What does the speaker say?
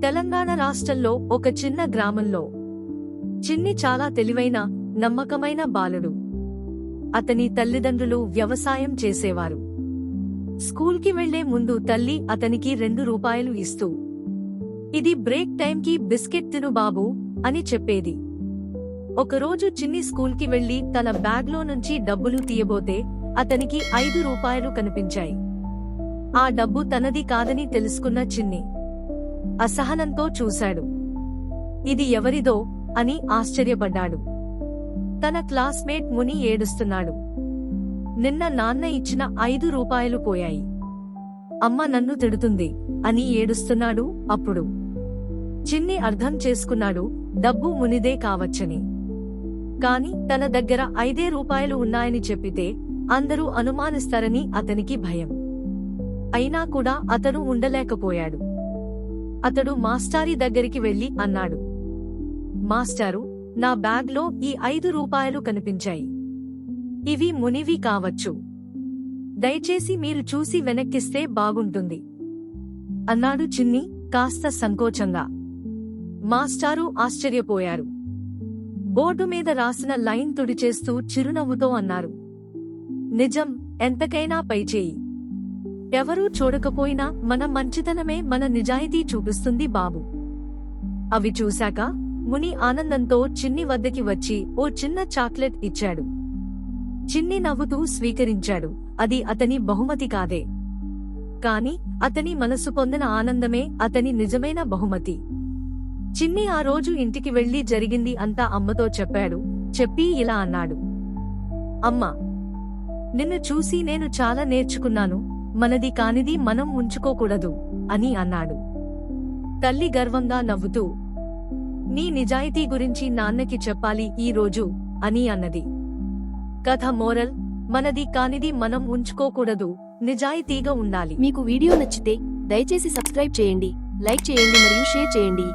తెలంగాణ రాష్ట్రంలో ఒక చిన్న గ్రామంలో చిన్ని చాలా తెలివైన నమ్మకమైన బాలుడు. అతని తల్లిదండ్రులు వ్యవసాయం చేసేవారు. స్కూల్కి వెళ్ళే ముందు తల్లి అతనికి రెండు రూపాయలు ఇస్తూ ఇది బ్రేక్ టైంకి బిస్కెట్ తిను బాబు అని చెప్పేది. ఒకరోజు చిన్ని స్కూల్కి వెళ్ళి తన బ్యాగ్లో నుంచి డబ్బులు తీయబోతే అతనికి ఐదు రూపాయలు కనిపించాయి. ఆ డబ్బు తనది కాదని తెలుసుకున్న చిన్ని అసహనంతో చూశాడు. ఇది ఎవరిదో అని ఆశ్చర్యపడ్డాడు. తన క్లాస్మేట్ ముని ఏడుస్తున్నాడు. నిన్న నాన్న ఇచ్చిన ఐదు రూపాయలు పోయాయి. అమ్మ నన్ను తిడుతుంది అని ఏడుస్తున్నాడు అప్పుడు. చిన్ని అర్థం చేసుకున్నాడు డబ్బు మునిదే కావచ్చని. కాని తన దగ్గర ఐదే రూపాయలు ఉన్నాయని చెప్పితే అందరూ అనుమానిస్తారని అతనికి భయం. అయినా కూడా అతను ఉండలేకపోయాడు. అతడు మాస్టారి దగ్గరికి వెళ్ళి అన్నాడు. మాస్టారు నా బ్యాగ్లో ఈ ఐదు రూపాయలు కనిపించాయి. ఇవి మునివి కావచ్చు. దయచేసి మీరు చూసి వెనక్కిస్తే బాగుంటుంది. అన్నాడు చిన్ని కాస్త సంకోచంగా. మాస్టారు ఆశ్చర్యపోయారు. బోర్డు మీద రాసిన లైన్ తుడిచేస్తూ చిరునవ్వుతో అన్నారు. నిజం ఎంతకైనా పైచేయి. ఎవరూ చూడకపోయినా మన మంచితనమే మన నిజాయితీ చూపిస్తుంది బాబు. అవి చూశాక ముని ఆనందంతో చిన్ని వద్దకి వచ్చి ఓ చిన్న చాక్లెట్ ఇచ్చాడు. చిన్ని నవ్వుతూ స్వీకరించాడు. అది అతని బహుమతి కాదే. కాని అతని మనసు పొందిన ఆనందమే అతని నిజమైన బహుమతి. చిన్ని ఆ రోజు ఇంటికి వెళ్ళి జరిగింది అంతా అమ్మతో చెప్పాడు. చెప్పి ఇలా అన్నాడు. అమ్మా నిన్ను చూసి నేను చాలా నేర్చుకున్నాను. మనది కానిది మనం ఉంచుకోకూడదు అని అన్నాడు. తల్లి గర్వంగా నవ్వుతూ నీ నిజాయితీ గురించి నాన్నకి చెప్పాలి ఈ రోజు అని అన్నది. కథ మోరల్ మనది కానిది మనం ఉంచుకోకూడదు నిజాయితీగా ఉండాలి. మీకు వీడియో నచ్చితే దయచేసి సబ్స్క్రైబ్ చేయండి లైక్ చేయండి మరియు షేర్ చేయండి.